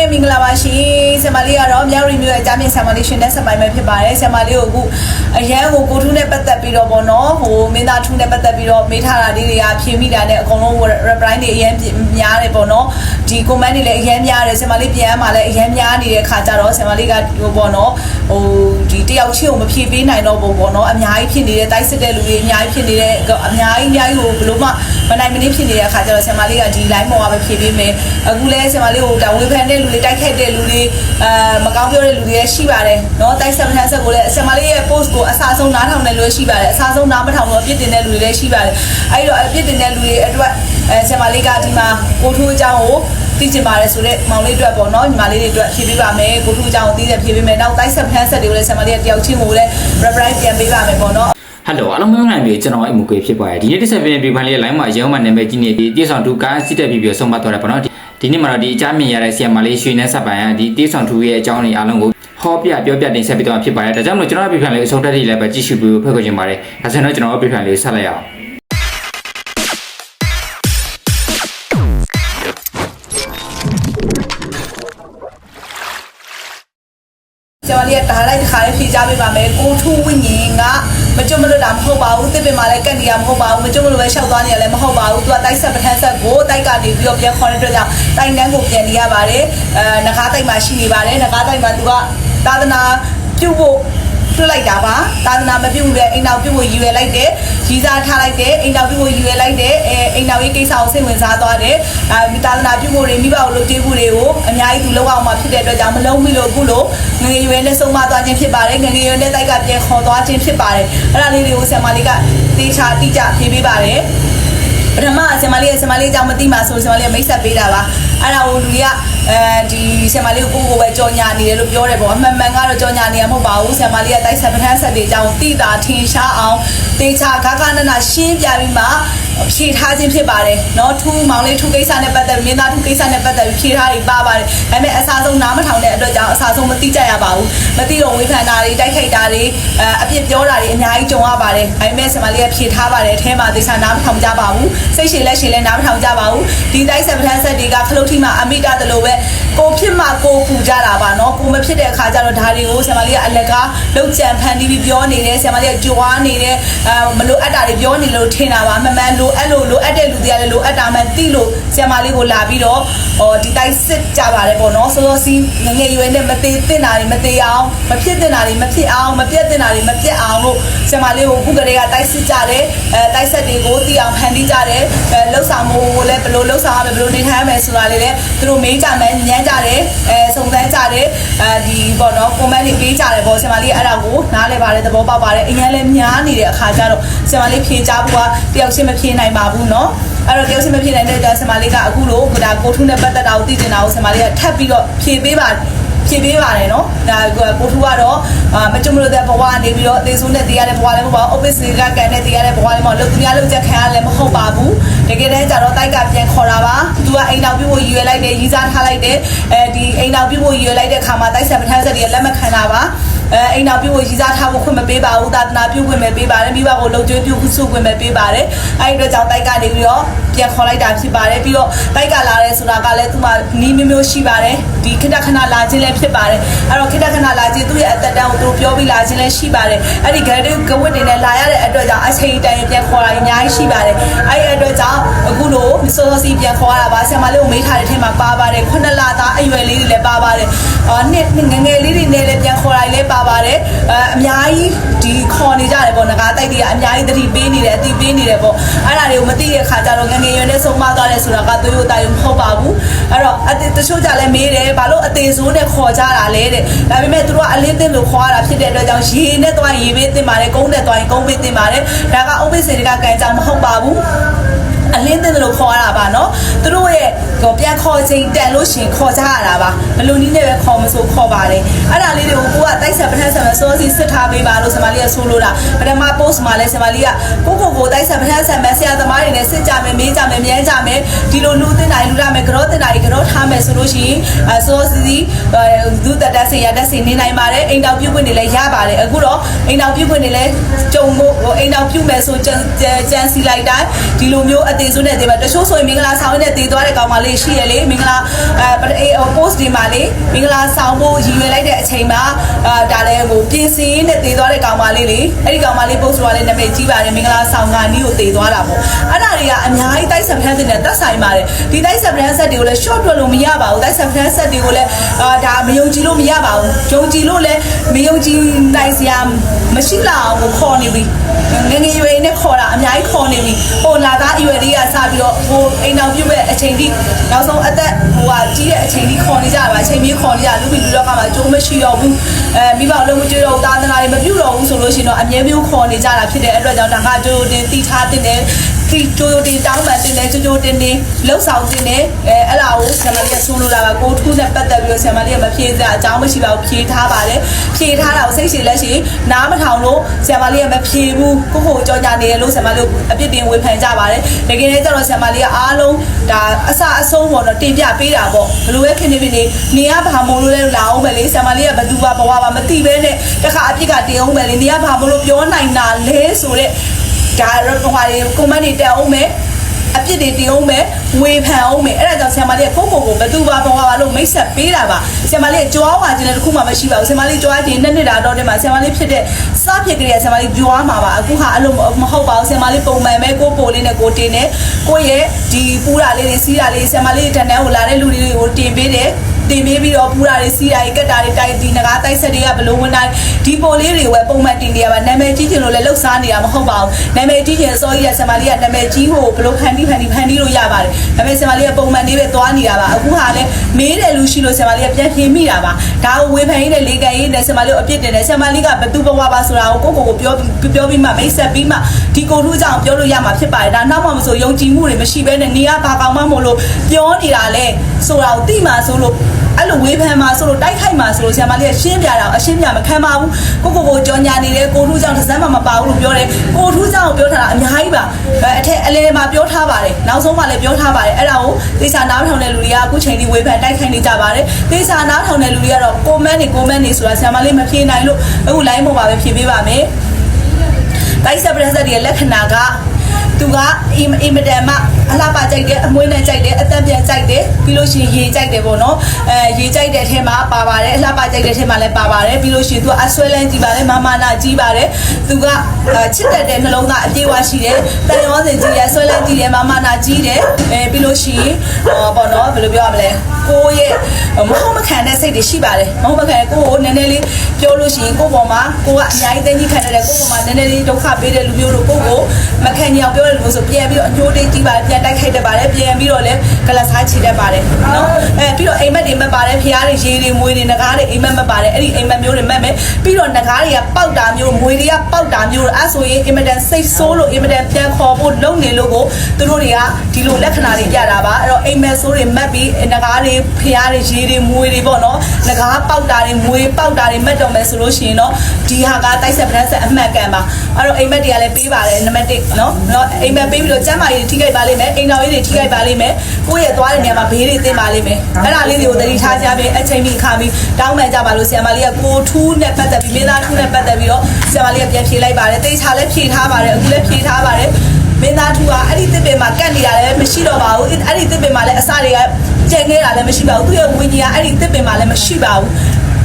ကဲမင်္ဂလာပါရှင်ဆင်မလေးကတော့မြောက်ရီမျိုးရဲ့အကြမ်းမြင့်ဆင်မလေးရှင်နဲ့စပိုင်ပဲဖြစ်ပါတယ်ဆင်မလေးကိုအခုအရန်ကိုကိုထူးနဲ့ပတ်သက်ပြီးတော့ဗောနော်ဟိုမင်းသားထူးနဲ့ပတ်သက်ပြီးတော့မေးထားတာလေးတွေကဖြေမိတာနဲ့အကုန်လုံး reply တွေအရန်များတယ်ဗောနော်ဒီ comment တွေလည်းအရန်များတယ်ဆင်မလေးပြန်မှလည်းအရန်များနေတဲ့ခါကြတော့ဆင်မလေးကဟိုဗောနော်ဟိုဒီတယောက်ချင်းကိုမဖြေပေးနိုင်တော့ဘူးဗောနော်အများကြီးဖြစ်နေတဲ့တိုက်စစ်တဲ့လူတွေအများကြီးဖြစ်နေတဲ့အများကြီးအများကြီးကိုဘလို့မှမနိုင်မနှင်းဖြစ်နေတဲ့အခါကျတော့ဆင်မလေးကဒီ line ပေါ်ကပဲဖြေပေးမယ်အခုလဲဆင်မလေးကိုဒါဝေဖန်တဲ့လူတွေတိုက်ခတ်တဲ့လူတွေအဲမကောင်းပြောတဲ့လူတွေလည်းရှိပါတယ်เนาะတိုက်ဆက်မထမ်းဆက်ကိုလည်းဆင်မလေးရဲ့ post ကိုအစားဆုံးနားထောင်တဲ့လူတွေရှိပါတယ်အစားဆုံးနားမထောင်တော့အပြစ်တင်တဲ့လူတွေလည်းရှိပါတယ်အဲဒီတော့အပြစ်တင်တဲ့လူတွေအတွက်အဲဆင်မလေးကဒီမှာကိုထိုးအကြောင်းကိုသိချင်ပါတယ်ဆိုတော့မောင်လေးအတွက်ပေါ့နော်ညီမလေးတွေအတွက်ဖြေပေးပါမယ်ကိုထိုးအကြောင်းကိုသိတဲ့ဖြေပေးမယ်နောက်တိုက်ဆက်ဖမ်းဆက်တွေကိုလည်းဆင်မလေးကတယောက်ချင်းကိုလည်း reference ပြန်ပေးပါမယ်ပေါ့နော် ဟယ်လိုအားလုံးမင်္ဂလာပါကျွန်တော်အိမ်မကွေဖြစ်ပါတယ်ဒီနေ့တစ်ဆက်ပြင်ဒီဖိုင်လေး line မှာရုံးမှနာမည်ကြီးနေပြီးတေးဆောင်တူကားစစ်တက်ပြီးပြီးဆုံးမသွားတယ်ပေါ့နော် ဒီနေ့မှာတော့ဒီအကြမ်းမြင်ရတဲ့ဆီယမ်မာလေးရွှေနဲ့ဆက်ပိုင်ကဒီတေးဆောင်တူရဲ့အကြောင်းတွေအားလုံးကိုဟောပြပြောပြတင်ဆက်ပြီးတော့ဖြစ်ပါတယ်ဒါကြောင့်မလို့ကျွန်တော်တို့ပြပြန်လေးအဆုံးတက်ထိလည်းပဲကြည့်ရှုပြီးဖွဲ့ခွင့်ချင်ပါတယ်ဒါဆိုတော့ကျွန်တော်တို့ပြပြန်လေးဆက်လိုက်အောင်ကျမလေးကဒါလိုက်တစ်ခါလေးဖြေကြပေးပါမယ်ကိုထူးဝိညာဉ်က မကြွမလို့တာမဟုတ်ပါဘူးတစ်ပင်မှာလည်းကတ်နေရမဟုတ်ပါဘူးမကြွမလို့ပဲရှောက်သွားနေရလည်းမဟုတ်ပါဘူးသူကတိုက်ဆက်ပထန်းဆက်ကိုတိုက်ကနေပြီးတော့ပြန်ခေါ်တဲ့အတွက်ကြောင့်တိုက်နှန်းကိုပြန်နေရပါတယ်အဲငကားတိုက်မှာရှိနေပါတယ်ငကားတိုက်မှာသူကသာသနာပြုတ်ဖို့ ပြုတ်လိုက်တာပါသာသနာမပြုတ်ဘူးလေအိမ်တော်ပြုတ်ဖို့ရည်ရွယ်လိုက်တယ်ရီးစားထားလိုက်တယ်အိမ်တော်ပြုတ်ဖို့ရည်ရွယ်လိုက်တယ်အဲအိမ်တော်ရေးကိစ္စကိုစိတ်ဝင်စားသွားတယ်အဲသာသနာပြုတ်ဖို့တွေမိဘကိုလုပ်တေးဖို့တွေကိုအများကြီးသူလောက်အောင်မှဖြစ်တဲ့အတွက်ကြောင့်မလုံးမိလို့အခုလို့ငငယ်ရွယ်နဲ့ဆုံးမသွားခြင်းဖြစ်ပါတယ်ငငယ်ရွယ်နဲ့တိုက်ကပြန်ခေါ်သွားခြင်းဖြစ်ပါတယ်အဲ့ဒါလေးတွေကိုဆရာမလေးကတေချာတိကျဖြေပေးပါတယ် ပထမဆရာမလေးရဲ့ဆရာမလေးအကြောင်းမသိမှဆိုဆရာမလေးကမိတ်ဆက်ပေးတာပါအဲ့ဒါကိုလူတွေကအဲဒီဆရာမလေးကိုကိုကိုပဲကြောညာနေတယ်လို့ပြောတယ်ပေါ့အမှန်မှန်ကတော့ကြောညာနေရမဟုတ်ပါဘူးဆရာမလေးကတိုက်ဆက်ပထန်းဆက်တွေအကြောင်းသိတာထင်ရှားအောင်တေချာခါခါနနာရှင်းပြပြီးမှဖြေထားခြင်းဖြစ်ပါတယ်เนาะထူးမောင်လေးထူးကိစ္စနဲ့ပတ်သက်ပြီးမင်းသားထူးကိစ္စနဲ့ပတ်သက်ပြီးဖြေထားပြီးပါပါတယ်ဒါပေမဲ့အစားဆုံးနားမထောင်တဲ့အတွက်ကြောင့်အစားဆုံးမသိကြရပါဘူးမသိတော့ဝေဖန်တာတွေတိုက်ခိုက်တာတွေအအပြစ်ပြောတာတွေအများကြီးကြုံရပါတယ်ဒါပေမဲ့ဆရာမလေးကဖြေထားပါတယ်အဲထဲမှာသေချာနားမထောင်ကြပါဘူး စိတ်ရှည်လက်ရှည်လဲနားမထောင်ကြပါဘူးဒီတိုက်ဆက်ပလန်ဆက်တွေကခလုတ်ထိမှအမိတတလို့ပဲကိုဖြစ်မှကိုပူကြတာပါနော်ကိုမဖြစ်တဲ့အခါကျတော့ဒါတွေကိုဆရာမလေးကအလကားလောက်ကြံဖန်တီးပြီးပြောနေတယ်ဆရာမလေးကကြွားနေတယ်မလိုအပ်တာတွေပြောနေလို့ထင်တာပါမမှန်လိုအပ်လို့လိုအပ်တဲ့လူတွေကလည်းလိုအပ်တာမှန် သိလို့ဆရာမလေးကိုလာပြီးတော့ဟောဒီတိုက်စစ်ကြပါတယ်ပေါ့เนาะစောစောစီးငငယ်ရွယ်နဲ့မသေးသင့်တာတွေမသေးအောင်မဖြစ်သင့်တာတွေမဖြစ်အောင်မပြတ်သင့်တာတွေမပြတ်အောင်လို့ဆရာမလေးကိုခုကလေးကတိုက်စစ်ကြတယ်အဲတိုက်ဆက်တွေကိုသိအောင်ဖန်တီးကြတယ်အဲလှုပ်ဆောင်မှုကိုလည်းဘယ်လိုလှုပ်ဆောင်ရမလဲဘယ်လိုနေထိုင်ရမလဲဆိုတာလေးလည်းသူတို့မေးကြမယ်ညမ်းကြတယ်အဲစုံစမ်းကြတယ်အဲဒီပေါ့နော် comment တွေပေးကြတယ်ပေါ့ဆရာမလေးအဲ့ဒါကိုနားလဲပါတယ်သဘောပေါက်ပါတယ်အရင်လည်းများနေတဲ့အခါကျတော့ဆရာမလေးဖြေကြဖို့ကတယောက်ချင်းမဖြေနိုင်ပါဘူးเนาะ အဲ့တော့တယောက်ချင်းမဖြေနိုင်တဲ့ကြောင့်ဆရာမလေးကအခုလို့ဒါကိုထုနဲ့ပတ်သက်တာကိုသိကျင်တာကိုဆရာမလေးကထပ်ပြီးတော့ဖြေပေးပါဖြေပေးပါတယ်နော်ဒါကိုထူကတော့အာမကြုံလို့တဲ့ဘဝနေပြီးတော့အသေးဆုံးနဲ့တရားတဲ့ဘဝလည်းမဟုတ်ပါဘူး office ကကန်တဲ့တရားတဲ့ဘဝလည်းမဟုတ်လို့သူများလုပ်ချက်ခံရလည်းမဟုတ်ပါဘူးတကယ်တမ်းကျတော့တိုက်ကပြန်ခေါ်တာပါသူကအိမ်တော်ပြုတ်ဖို့ရည်ရွယ်လိုက်တယ်ရီးစားထားလိုက်တယ်အဲဒီအိမ်တော်ပြုတ်ဖို့ရည်ရွယ်လိုက်တဲ့ခါမှာတိုက်ဆက်ပထန်းဆက်တွေလက်မခံတာပါ အဲအိမ်တော်ပြုတ်ဖို့ရီးစားထားဖို့ခွင့်မပေးပါဘူးသာသနာပြုတ်ခွင့်ပဲပေးပါတယ်မိဘကိုလှုပ်ကြွေးပြုတ်စုခွင့်ပဲပေးပါတယ်အဲဒီအတွက်ကြောင့်တိုက်ကနေပြီးတော့ပြန်ခေါ်လိုက်တာဖြစ်ပါတယ်ပြီးတော့တိုက်ကလာတယ်ဆိုတာကလည်းသူ့မှာနီးမျိုးမျိုးရှိပါတယ်ဒီခိတခဏလာခြင်းလည်းဖြစ်ပါတယ်အဲ့တော့ခိတခဏလာခြင်းသူ့ရဲ့အသက်တန်းကိုသူတို့ပြောပြီးလာခြင်းလည်းရှိပါတယ်အဲ့ဒီဂရဒကဝတ်တွေနဲ့လာရတဲ့အတွက်ကြောင့်အချိန်တန်ပြန်ခေါ်တာအများကြီးရှိပါတယ်အဲ့ဒီအတွက်ကြောင့်အခုလိုမစောစောစီပြန်ခေါ်ရတာပါဆရာမလေးကိုမေးထားတဲ့ထဲမှာပါပါတယ်ခုနှစ်လသားအရွယ်လေးတွေလည်းပါပါတယ်အာ နှစ်ငငယ်လေးတွေနဲ့လည်းပြန်ခေါ်တာလည်းပါပါတယ်အအများကြီးဒီခေါ်နေကြတယ်ပေါ့ငကားတိုက်တွေကအများကြီးသတိပေးနေတယ်အတိပေးနေတယ်ပေါ့အဲ့ဒါတွေကိုမသိတဲ့ခါကျတော့ငငယ်ရွယ်နဲ့ဆုံးမသွားတယ်ဆိုတာကသွေးရိုးသားရုံမဟုတ်ပါဘူးအဲ့တော့အတတချို့ကြလည်းမေးတယ်ဘာလို့အသေးဆိုးနဲ့ခေါ်ကြတာလဲတဲ့ဒါပေမဲ့သူတို့ကအလင်းသင်းလို့ခေါ်ရတာဖြစ်တဲ့အတွက်ကြောင့်ရေနဲ့သွားရင်ရေပေးတင်ပါတယ်ကုန်းနဲ့သွားရင်ကုန်းပေးတင်ပါတယ်ဒါကအုပ်ပိတ်စေတွေကကန်ကြောင်မဟုတ်ပါဘူး အလင်းသင်းတယ်လို့ခေါ်ရတာပါနော်သူတို့ရဲ့ပြန်ခေါ်ချိန်တန်လို့ရှင်ခေါ်ကြရတာပါဘလို့နည်းနဲ့ပဲခေါ်မဆိုခေါ်ပါတယ်အဲ့ဒါလေးတွေကိုကိုကတိုက်ဆက်ပထက်ဆက်မယ်စောစီစစ်ထားပေးပါလို့ဆမလေးကဆိုလို့တာပထမ post မှာလဲဆမလေးကကိုကိုကိုတိုက်ဆက်ပထက်ဆက်မယ်ဆရာသမားတွေနဲ့စစ်ကြမယ်မေးကြမယ်မြန်းကြမယ်ဒီလိုလူတင်တိုင်းလူရမယ်ကြောတင်တိုင်းကြောထားမယ်ဆိုလို့ရှိရင်အစောစီစီဒုတက်တက်စင်ရတက်စင်နေနိုင်ပါတယ်အိမ်တော်ပြုတ်ခွင့်တွေလည်းရပါတယ်အခုတော့အိမ်တော်ပြုတ်ခွင့်တွေလည်းကြုံဖို့ဟိုအိမ်တော်ပြုတ်မယ်ဆိုကြံကြံစီလိုက်တိုင်းဒီလိုမျိုးအသေးစိုးနဲ့သေးပါတချို့ဆိုရင်မင်္ဂလာဆောင်နဲ့သေးသွားတဲ့ကောင်မလေးရှိရလေမင်္ဂလာအဲ post ဒီမှာလေမင်္ဂလာဆောင်ဖို့ရည်ရွယ်လိုက်တဲ့အချိန်မှာအာဒါလည်းဟိုပြင်စင်နဲ့သေးသွားတဲ့ကောင်မလေးလေအဲ့ဒီကောင်မလေး post ကလည်းနာမည်ကြီးပါတယ်မင်္ဂလာဆောင်ကနီးကိုသေးသွားတာပေါ့အဲ့ဒါတွေကအများကြီးတိုက်ဆက်ဖန်တဲ့နဲ့သက်ဆိုင်ပါတယ်ဒီတိုက်ဆက်ဖန်ဆက်တွေကိုလည်း short တွက်လို့မရပါဘူးတိုက်ဆက်ဖန်ဆက်တွေကိုလည်းအာဒါမယုံကြည်လို့မရပါဘူးယုံကြည်လို့လည်းမယုံကြည်နိုင်စရာမရှိလောက်အောင်ကိုခေါ်နေပြီငငယ်ရွယ်နဲ့ခေါ်တာအများကြီးခေါ်နေပြီဟိုလာသားအရွယ်လေးကစပြီးတော့ဟိုအိမ်တော်ပြုတ်ရဲ့အချိန်ထိနောက်ဆုံးအသက်ဟိုဟာကြီးတဲ့အချိန်ထိခေါ်နေကြတာပါအချိန်ကြီးခေါ်နေကြလူပြီးလူတော့ကမှအကျိုးမရှိတော့ဘူးအဲမိဘလုံးမကြွတော့တာသနာတွေမပြုတ်တော့ဘူးဆိုလို့ရှိရင်တော့အမြဲတမ်းခေါ်နေကြတာဖြစ်တဲ့အတွက်ကြောင့်ဒါကကြိုးတင်တိထားတင်တယ် ဒီကြိုးတင်တောင်းပန်တင်တယ်ကြိုးကြိုးတင်တင်လှုပ်ဆောင်တင်တယ်အဲအဲ့လာကိုဆရာမလေးကဆိုးလို့လာပါကိုထူးနဲ့ပတ်သက်ပြီးတော့ဆရာမလေးကမဖြေစရာအကြောင်းမရှိပါဘူးဖြေထားပါတယ်ဖြေထားတာကိုစိတ်ရှိလက်ရှိနားမထောင်လို့ဆရာမလေးကမဖြေဘူးကိုကိုကြောညာနေရလို့ဆရာမလေးကိုအပြစ်တင်ဝေဖန်ကြပါတယ်တကယ်လည်းကျတော့ဆရာမလေးကအားလုံးဒါအစအဆုံးပေါ်တော့တင်ပြပေးတာပေါ့ဘလို့ပဲဖြစ်နေပြီနေနေရဘာမို့လို့လဲလာအောင်ပဲလေဆရာမလေးကဘသူပါဘဝပါမသိပဲနဲ့တခါအပြစ်ကတင်အောင်ပဲလေနေရဘာမို့လို့ပြောနိုင်တာလဲဆိုတော့ ဒါတော့ဟိုဟာတွေကွန်မန့်တွေတက်အောင်မယ်အပြစ်တွေတင်အောင်မယ်ဝေဖန်အောင်မယ်အဲ့ဒါကြောင့်ဆရာမလေးကကိုကိုကိုဘသူပါဘဝပါလို့မိတ်ဆက်ပေးတာပါဆရာမလေးကကြွားဝါခြင်းလည်းတစ်ခုမှမရှိပါဘူးဆရာမလေးကြွားခြင်းနှစ်နှစ်တာတော့တည်းမှာဆရာမလေးဖြစ်တဲ့စဖြစ်ကြတဲ့ဆရာမလေးကြွားမှာပါအခုဟာအဲ့လိုမဟုတ်ပါဘူးဆရာမလေးပုံမှန်ပဲကိုပိုလေးနဲ့ကိုတင်နေကိုရဲ့ဒီပူတာလေးတွေစီးတာလေးဆရာမလေးတန်းတန်းကိုလာတဲ့လူတွေကိုတင်ပေးတယ် တင်ပေးပြီးတော့ပူတာတွေစီးတာတွေကတ်တာတွေတိုက်ဒီငကားတိုက်ဆက်တွေကဘလို့ဝင်တိုင်းဒီပိုလေးတွေဝယ်ပုံမှန်တင်နေရပါနာမည်ကြီးချင်လို့လည်းလှုပ်ရှားနေတာမဟုတ်ပါဘူးနာမည်ကြီးချင်စောကြီးရဆမာလီကနာမည်ကြီးကိုဘလို့ဖန်တီးဖန်တီးဖန်တီးလို့ရပါတယ်ဒါပေမဲ့ဆမာလီကပုံမှန်လေးပဲသွားနေတာပါအခုဟာလည်းမေးတယ်လူရှိလို့ဆမာလီကပြန်ဖြေမိတာပါဒါကိုဝေဖန်ရင်းနဲ့လေကန်ရင်းနဲ့ဆမာလီကိုအပြစ်တင်တယ်ဆမာလီကဘသူဘဝပါဆိုတာကိုကိုကိုကိုပြောပြောပြီးမှမိတ်ဆက်ပြီးမှဒီကိုထူးကြောင့်ပြောလို့ရမှာဖြစ်ပါတယ်ဒါနောက်မှမဆိုယုံကြည်မှုတွေမရှိဘဲနဲ့နေရဘာကောင်မှမလို့ပြောနေတာလဲဆိုတာကိုသိမှဆိုလို့ အဲ့လိုဝေဖန်မှာဆိုလို့တိုက်ခိုက်မှာဆိုလို့ဆရာမလေးကရှင်းပြတာအရှင်းပြမခံပါဘူးကိုကိုကိုကြောညာနေတယ်ကိုထူးကြောင့်တစ်စမ်းမှမပါဘူးလို့ပြောတယ်ကိုထူးကြောင့်ပြောထားတာအများကြီးပါအဲအထက်အလဲမှာပြောထားပါတယ်နောက်ဆုံးမှလည်းပြောထားပါတယ်အဲ့ဒါကိုသေချာနားထောင်တဲ့လူတွေကအခုချိန်ဒီဝေဖန်တိုက်ခိုက်နေကြပါတယ်သေချာနားထောင်တဲ့လူတွေကတော့ကိုမန်းနေကိုမန်းနေဆိုတာဆရာမလေးမဖြေနိုင်လို့အခု line ပေါ်မှာပဲဖြေပေးပါမယ်တိုက်ဆက်ပရက်ဆက်ရဲ့လက္ခဏာက သူကအင်အင်မတန်မှအလှပကြိုက်တယ်အမွှေးနဲ့ကြိုက်တယ်အသက်ပြန်ကြိုက်တယ်ပြီးလို့ရှိရင်ရေကြိုက်တယ်ပေါ့နော်အဲရေကြိုက်တဲ့အထဲမှာပါပါတယ်အလှပကြိုက်တဲ့အထဲမှာလည်းပါပါတယ်ပြီးလို့ရှိရင်သူကအဆွဲလန်းကြည့်ပါတယ်မာမာနာကြည့်ပါတယ်သူကချစ်တတ်တဲ့နှလုံးသားအပြေးဝရှိတယ်တန်ရောစင်ကြည့်တယ်ဆွဲလန်းကြည့်တယ်မာမာနာကြည့်တယ်အဲပြီးလို့ရှိရင်ဟောပေါ့နော်ဘယ်လိုပြောရမလဲကိုရဲ့မဟုတ်မခံတဲ့စိတ်တွေရှိပါတယ်မဟုတ်မခံကိုကိုနည်းနည်းလေးပြောလို့ရှိရင်ကိုပေါ်မှာကိုကအများကြီးသိကြီးခံတဲ့ကိုပေါ်မှာနည်းနည်းလေးဒုက္ခပေးတဲ့လူမျိုးတို့ကိုကိုမခံကြအောင်ပြောတဲ့လူမျိုးဆိုပြန်ပြီးတော့အညိုးတိတ်ကြည့်ပါတယ်ပြန်တိုက်ခိုက်တတ်ပါတယ်ပြန်ပြီးတော့လည်းကလစားချီတတ်ပါတယ်နော်အဲပြီးတော့အိမ်မက်တွေမက်ပါတယ်ဖျားတွေရေတွေမွေတွေငကားတွေအိမ်မက်မက်ပါတယ်အဲ့ဒီအိမ်မက်မျိုးတွေမက်မယ်ပြီးတော့ငကားတွေကပေါက်တာမျိုးမွေတွေကပေါက်တာမျိုးအဲ့ဆိုရင်အင်မတန်စိတ်ဆိုးလို့အင်မတန်ပြန်ခေါ်ဖို့လုံနေလို့ကိုသူတို့တွေကဒီလိုလက္ခဏာတွေပြတာပါအဲ့တော့အိမ်မက်ဆိုးတွေမက်ပြီးငကားတွေဖျားတွေရေတွေမွေတွေပေါ့နော်ငကားပေါက်တာတွေမွေပေါက်တာတွေမက်တော့မယ်ဆိုလို့ရှိရင်တော့ဒီဟာကတိုက်ဆက်ပဒတ်ဆက်အမှန်ကန်ပါအဲ့တော့အိမ်မက်တွေကလည်းပေးပါတယ်နံပါတ်1နော်နော်အိမ်မက်ပေးပြီးတော့ကျမ်းမာရေးတွေထိခိုက်ပါလိမ့်မယ်အိမ်တော်ရေးတွေထိခိုက်ပါလိမ့်မယ်ကိုယ့်ရဲ့သွားတဲ့နေရာမှာဘေးတွေသင့်ပါလိမ့်မယ်အဲ့ဒါလေးတွေကိုသတိထားကြပြီးအချိန်ပြီးအခါပြီးတောင်းပန်ကြပါလို့ဆရာမလေးကကိုထူးနဲ့ပတ်သက်ပြီးမိသားထူးနဲ့ပတ်သက်ပြီးတော့ဆရာမလေးကပြန်ဖြေလိုက်ပါတယ်တေချာလည်းဖြေထားပါတယ်အခုလည်းဖြေထားပါတယ်မင်းသားထူကအဲ့ဒီတစ်ပင်မှာကန့်နေရတယ်မရှိတော့ပါဘူးအဲ့ဒီတစ်ပင်မှာလည်းအစတွေကကျန်နေတာလည်းမရှိပါဘူးသူရဲ့ဝိညာဉ်ကအဲ့ဒီတစ်ပင်မှာလည်းမရှိပါဘူး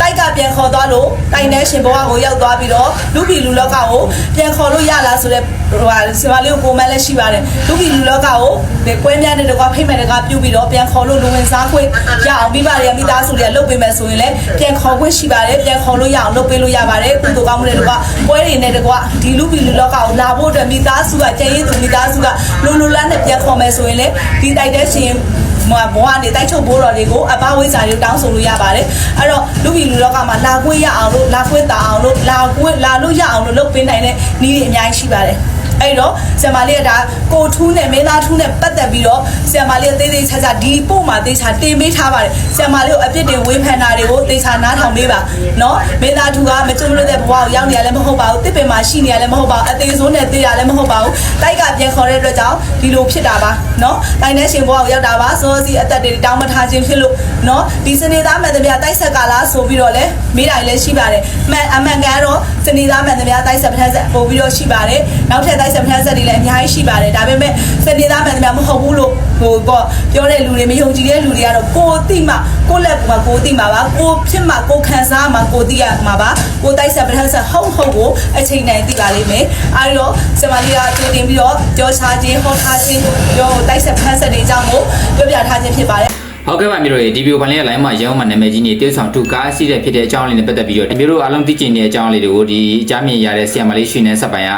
တိုက်ကပြန်ခေါ်သွားလို့တိုင်တဲ့ရှင်ဘဝကိုရောက်သွားပြီးတော့လူပြည်လူလောကကိုပြန်ခေါ်လို့ရလားဆိုတော့ဟိုဟာဆရာလေးကိုကိုမန်းလည်းရှိပါတယ်လူပြည်လူလောကကိုဒီကွဲမြတ်တဲ့တကွာဖိမ့်မဲ့တကွာပြုတ်ပြီးတော့ပြန်ခေါ်လို့လူဝင်စားခွင့်ရအောင်မိဘတွေကမိသားစုတွေကလုပ်ပေးမယ်ဆိုရင်လည်းပြန်ခေါ်ခွင့်ရှိပါတယ်ပြန်ခေါ်လို့ရအောင်လုပ်ပေးလို့ရပါတယ်ကုသိုလ်ကောင်းမှုတွေတကွာပွဲတွေနဲ့တကွာဒီလူပြည်လူလောကကိုလာဖို့အတွက်မိသားစုကကြည်ရင်သူမိသားစုကလူလူလန်းနဲ့ပြန်ခေါ်မယ်ဆိုရင်လည်းဒီတိုက်တဲ့ရှင်မ ဘဝနေတိုက်ချုပ်ဘိုးတော်တွေကိုအပဝိဇ္ဇာတွေတောင်းဆိုလို့ရပါတယ်အဲ့တော့လူပြည်လူလောကမှာလာခွင့်ရအောင်လို့လာခွင့်တာအောင်လို့လာခွင့်လာလို့ရအောင်လို့လုပ်ပေးနိုင်တဲ့နည်းတွေအများကြီးရှိပါတယ် အဲ့တော့ဆရာမလေးကဒါကိုထူးနဲ့မင်းသားထူးနဲ့ပတ်သက်ပြီးတော့ဆရာမလေးကသေးသေးချာချာဒီပို့မှာသေးချာတင်ပေးထားပါတယ်ဆရာမလေးကိုအပြစ်တင်ဝေဖန်တာတွေကိုသေချာနားထောင်ပေးပါနော်မင်းသားထူးကမကြုံလို့တဲ့ဘဝကိုရောက်နေရလည်းမဟုတ်ပါဘူးတစ်ပင်မှာရှိနေရလည်းမဟုတ်ပါဘူးအသေးစိုးနဲ့သေးရလည်းမဟုတ်ပါဘူးတိုက်ကပြန်ခေါ်တဲ့အတွက်ကြောင့်ဒီလိုဖြစ်တာပါနော်တိုင်တဲ့ရှင်ဘဝကိုရောက်တာပါစောစီအသက်တွေတောင်းမထားခြင်းဖြစ်လို့နော်ဒီစနေသားမှန်သမျှတိုက်ဆက်ကလားဆိုပြီးတော့လည်းမိတာလည်းရှိပါတယ်မှန်အမှန်ကတော့စနေသားမှန်သမျှတိုက်ဆက်ပထက်ဆက်ပို့ပြီးတော့ရှိပါတယ်နောက်ထပ်တိုက်ဆက်ဖန်ဆက်တွေလည်းအများကြီးရှိပါတယ်ဒါပေမဲ့စနေသားမှန်တယ်မဟုတ်ဘူးလို့ဟိုပေါ့ပြောတဲ့လူတွေမယုံကြည်တဲ့လူတွေကတော့ကိုယ်သိမှကိုယ့်လက်မှာကိုယ်သိမှာပါကိုယ်ဖြစ်မှကိုယ်ခံစားမှကိုယ်သိရမှာပါကိုယ်တိုက်ဆက်ဖန်ဆက်ဟုတ်ဟုတ်ကိုအချိန်တိုင်းသိပါလိမ့်မယ်အဲဒီတော့ဆမလီကကြိုတင်ပြီးတော့ကြောချခြင်းဟောထားခြင်းပြောတိုက်ဆက်ဖန်ဆက်တွေအကြောင်းကိုပြောပြထားခြင်းဖြစ်ပါတယ်ဟုတ်ကဲ့ပါမျိုးတို့ရေဒီဗီဒီယိုပိုင်းလေးက line မှာရောင်းမှနာမည်ကြီးနေတေးဆောင်တူကားစီးတဲ့ဖြစ်တဲ့အကြောင်းလေးနဲ့ပတ်သက်ပြီးတော့မျိုးတို့အားလုံးသိကျင်တဲ့အကြောင်းလေးတွေကိုဒီအကြမ်းမြင်ရတဲ့ဆီယမလေးရွှေနေဆက်ပိုင်က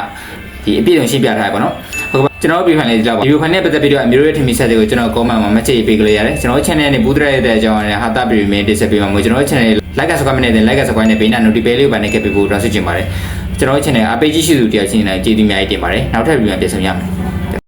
ဒီအပြည့်အစုံရှင်းပြထားရပါတော့ဟုတ်ကဲ့ကျွန်တော်ဗီဒီယိုဖိုင်လေးဒီလောက်ပါဗီဒီယိုဖိုင်နဲ့ပတ်သက်ပြီးတော့အမျိုးတို့ရဲ့ထင်မြင်ချက်တွေကိုကျွန်တော် comment မှာ message ပေးကြလို့ရတယ်ကျွန်တော် channel နဲ့ဘူးတရတဲ့အကြောင်းနဲ့ဟာတာဗီဒီယိုမင်းတင်ဆက်ပေးမှာမို့ကျွန်တော် channel like က subscribe နဲ့ like က subscribe နဲ့ဘေးနာ notification လေးကိုပါနေခဲ့ပေးဖို့တောင်းဆိုချင်ပါတယ်ကျွန်တော် channel အပေးကြီးရှိသူတရားချင်းနေကျေးဇူးအများကြီးတင်ပါတယ်နောက်ထပ်ဗီဒီယိုမှာပြန်ဆုံရမယ်